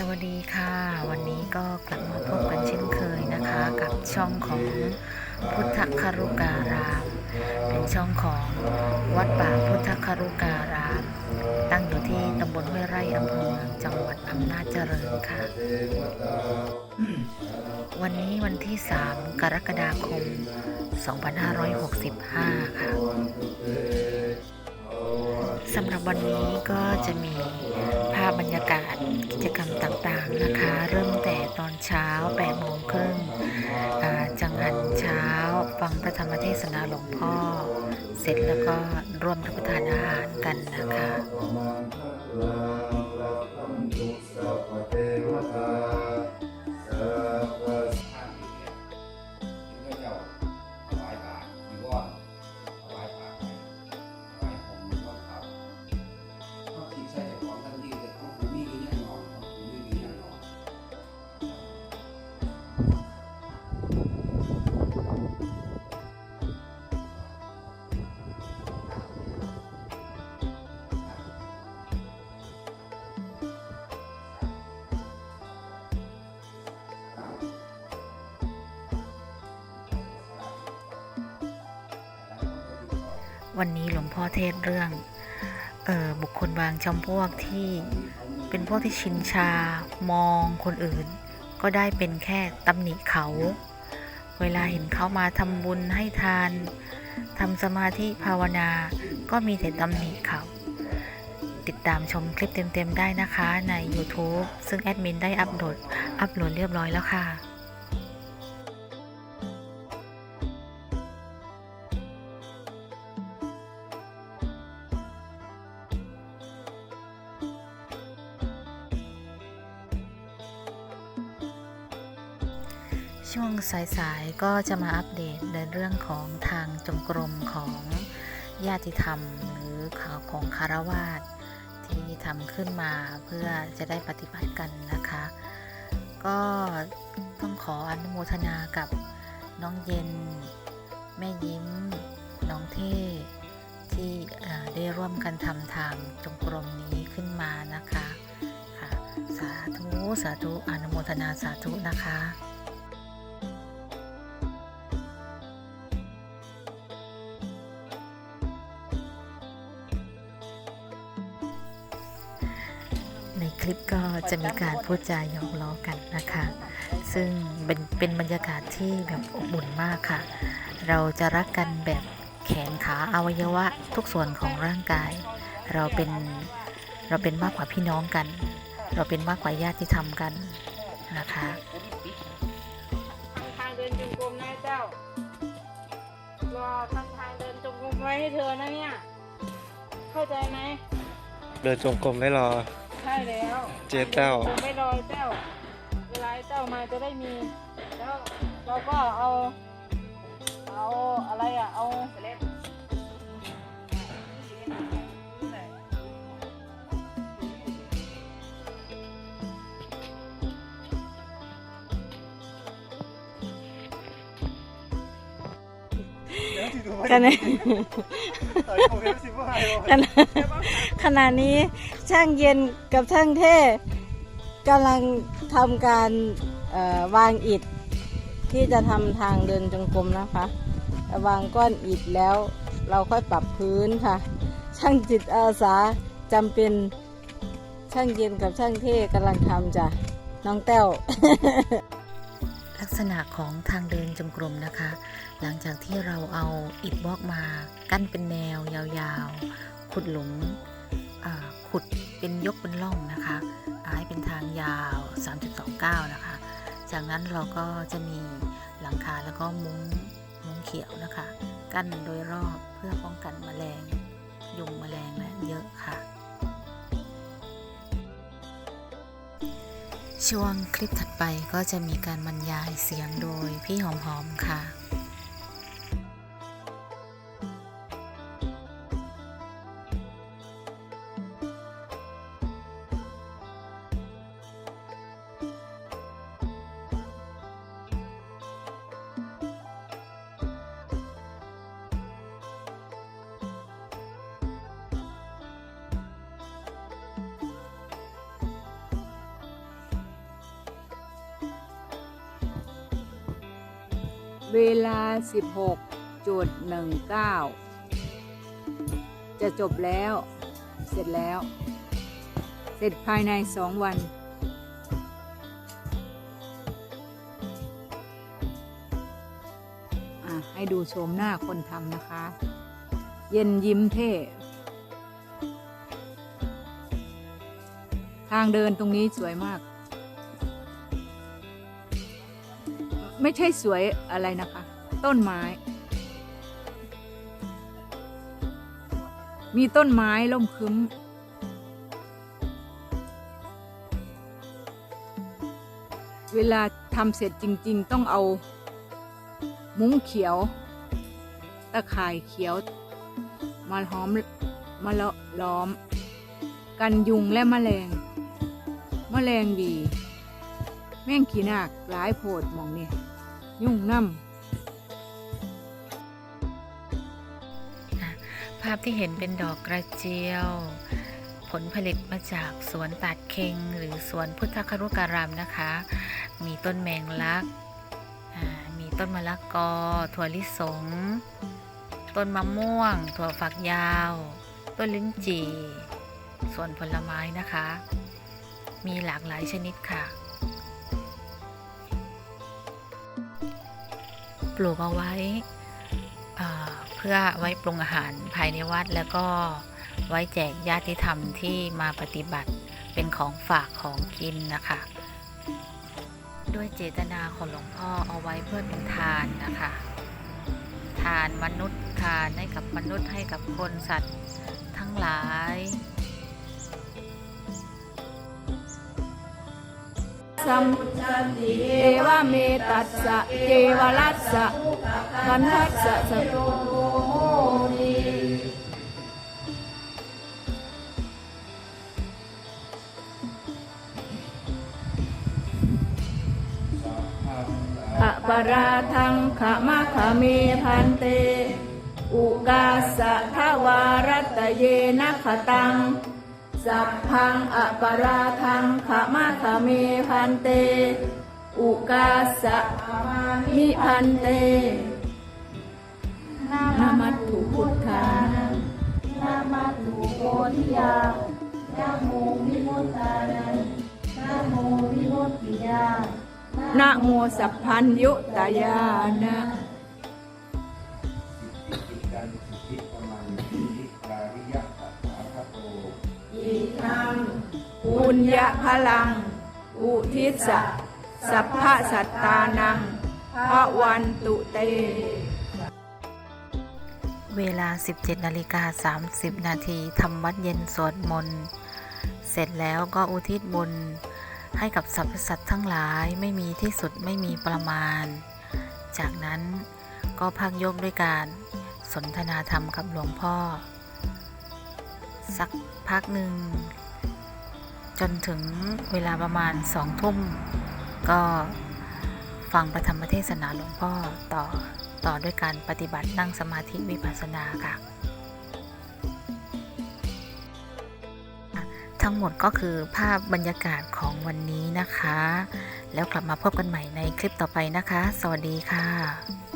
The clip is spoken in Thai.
สวัสดีค่ะ วันนี้ก็กลับมาพบกันเช่นเคยนะคะ กับช่องของพุทธคารุการาม เป็นช่องของวัดป่าพุทธคารุการาม ตั้งอยู่ที่ตำบลห้วยไร่อำเภอเมืองจังหวัดอำนาจเจริญค่ะ วันนี้วันที่ 3 กรกฎาคม 2565 ค่ะสำหรับวันนี้ก็จะมีภาพบรรยากาศ กิจกรรมต่างๆนะคะ เริ่มแต่ตอนเช้า8โมงครึ่งจังหันเช้า ฟังพระธรรมเทศนาหลวงพ่อ เสร็จแล้วก็ร่วมรับประทานอาหารกันนะคะ วันนี้หลวงพ่อเทศเรื่องออบุคคลบางจำพวกที่เป็นพวกที่ชินชามองคนอื่น ก็ได้เป็นแค่ตำหนิเขา เวลาเห็นเขามาทำบุญให้ทานทำสมาธิภาวนาก็มีแต่ตำหนิเขาติดตามชมคลิปเต็มๆได้นะคะใน YouTube ซึ่งแอดมินได้อัปโหลดอัปโหลดเรียบร้อยแล้วค่ะ ช่วงสายๆก็จะมาอัปเดตในเรื่องของทางจงกรมของญาติธรรม หรือข่าวของคารวาสที่ทำขึ้นมาเพื่อจะได้ปฏิบัติกันนะคะ ก็ต้องขออนุโมทนากับน้องเย็น แม่ยิ้ม น้องเท่ที่ได้ร่วมกันทำทางจงกรมนี้ขึ้นมานะคะค่ะ สาธุ สาธุอนุโมทนาสาธุนะคะ ลิปก็จะมีการพูดจาหยอกล้อกันนะคะ ซึ่งเป็นเป็นบรรยากาศที่แบบอบอุ่นมากค่ะ เราจะรักกันแบบแขนขาอวัยวะทุกส่วนของร่างกาย เราเป็นเราเป็นมากกว่าพี่น้องกัน เราเป็นมากกว่าญาติที่ทำกันนะคะทางเดินจงกรมนะเจ้ารอทำทางเดินจงกรมไว้ให้เธอนะเนี่ย เข้าใจไหมเดินจงกรมไว้รอใช่แล้วเจ๊เจ้าจงไม่รอเจ้าเวลาเจ้ามาจะได้มี แล้วเราก็เอา เอาอะไรอะ เอาเล็บ กันเลยขณะขณะนี้ช่างเย็นกับช่างเท่กำลังทำการเอ่อวางอิฐที่จะทำทางเดินจงกรมนะคะวางก้อนอิฐแล้วเราค่อยปรับพื้นค่ะ ช่างจิตอาสาจำเป็นช่างเย็นกับช่างเท่กำลังทำจ้ะน้องแต้วลัก ษณะของทางเดินจงกรมนะคะ หลังจากที่เราเอาอิฐบล็อกมากั้นเป็นแนวยาวๆ ขุดหลุมขุดเป็นยกเป็นร่องนะคะให้เป็นทางยาว 3.2 9 นะคะ จากนั้นเราก็จะมีหลังคาแล้วก็มุ้งมุ้งเขียวนะคะ กั้นโดยรอบเพื่อป้องกันแมลง ช่วงคลิปถัดไปก็จะมีการบรรยายเสียงโดยพี่หอมหอมค่ะ เวลา 16จุด19 จะจบแล้ว เสร็จแล้ว เสร็จภายใน 2 วันอะให้ดูโฉมหน้าคนทำนะคะ เย็นยิ้มเท่ ทางเดินตรงนี้สวยมาก ไม่ใช่สวยอะไรนะคะ ต้นไม้ มีต้นไม้ล่มครึ้ม เวลาทำเสร็จจริง ๆ ต้องเอา มุ้งเขียว ตะข่ายเขียว มาล้อมมาละล้อม กันยุงและแมลง แมลงบีแม่งขี้นากหลายโพดมองเนี่ย ยุ่งน้ภาพที่เห็นเป็นดอกกระเจียว ผลผลิตมาจากสวนตัดเคงหรือสวนพุทธครุการามนะคะ มีต้นแมงลัก มีต้นมะละกอ ถั่วลิสง ต้นมะม่วง ถั่วฝักยาว ต้นลิ้นจี่สวนผลไม้นะคะ มีหลากหลายชนิดค่ะ ปลูกเอาไว้เอ่อเพื่อไว้ปรุงอาหารภายในวัด แล้วก็ไว้แจกญาติธรรมที่มาปฏิบัติเป็นของฝากของกินนะคะ ด้วยเจตนาของหลวงพ่อเอาไว้เพื่อเป็นทานนะคะ ทานมนุษย์ทานให้กับมนุษย์ให้กับคนสัตว์ทั้งหลาย สัมเอวเมตัสสะเจวรัสสะคันทัสสะสะโตโมนีขปราทังขมะขเมพันเต อุกาสะทวารตเยนะขตัง สัพพังอปราทังขมะขะเมพันเต อุกาสะมิพันเตนามัตถุพุทธานังนามัตถุโกธิยานะโมวิมุตตานังนะโมวิมุตติยานะโมสัพพัญยุตยานะ ปุญญพลัง อุทิสะสัพพะสัตตานังพระวันตุเต เวลา 17นาฬิกา30 นาทีทำวัดเย็นสวดมนต์ เสร็จแล้วก็อุทิศบุญให้กับสรรพสัตว์ทั้งหลายไม่มีที่สุดไม่มีประมาณ จากนั้นก็พักยกด้วยการสนทนาธรรมกับหลวงพ่อ สักพักหนึ่ง จนถึงเวลาประมาณสองทุ่มก็ฟังประธรรมเทศนาหลวงพ่อต่อต่อด้วยการปฏิบัตินั่งสมาธิวิปัสสนาค่ะอะทั้งหมดก็คือภาพบรรยากาศของวันนี้นะคะ แล้วกลับมาพบกันใหม่ในคลิปต่อไปนะคะ สวัสดีค่ะ